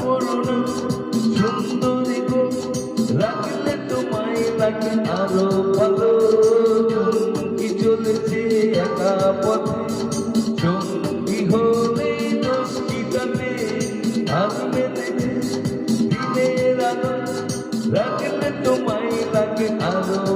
করুণা সুন্দরী গো, রাখলে তোমায় লাগে আরও ভালো। কি চলেছে একা পথে। সঙ্গী হলে দোষ কি জানে। আমি মেনেছে দিনের আলো, রাখলে তোমায় লাগে আরও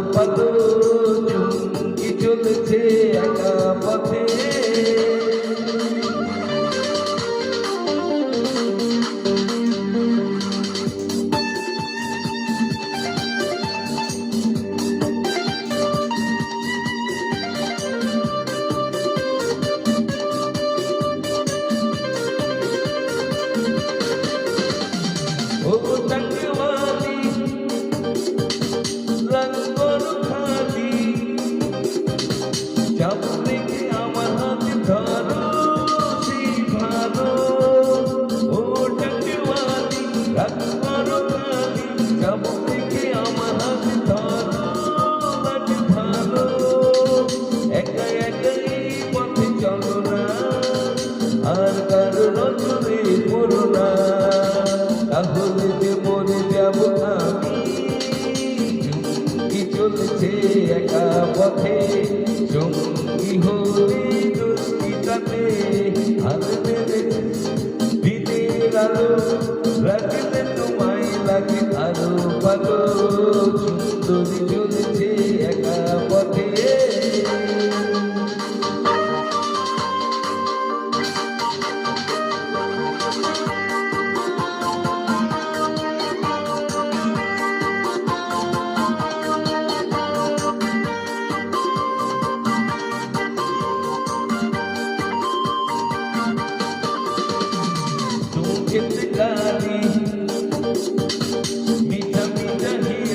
আর কারও নজরে পড়ো না তাহলে যে মরে যাব আমি। চলেছে একা পথে?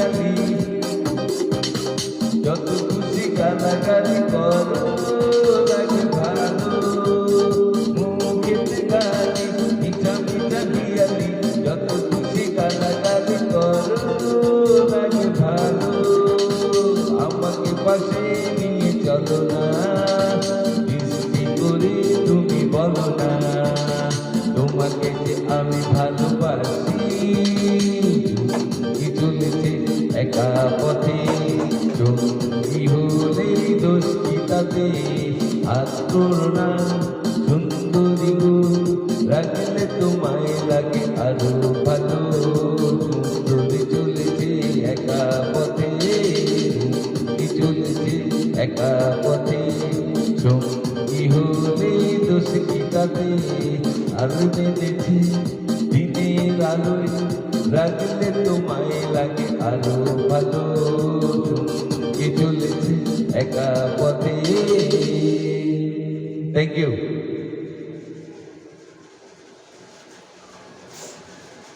হিয়ালি যত খুশি গালাগালি করো যত খুশি গালাগালি করো ভালো। আমাকে পাশে কি তাতে হাত করো না সুন্দরী রাখলে তোমায় লাগে আরও ভালো। সুন্দরী চলেছে একা পথে চলেছে একা পথে। হলে দোষ কি তাতে আর দিনের আলোয়, রাখলে তোমায় লাগে আরও ভালো। চলেছে একা পথে Thank you.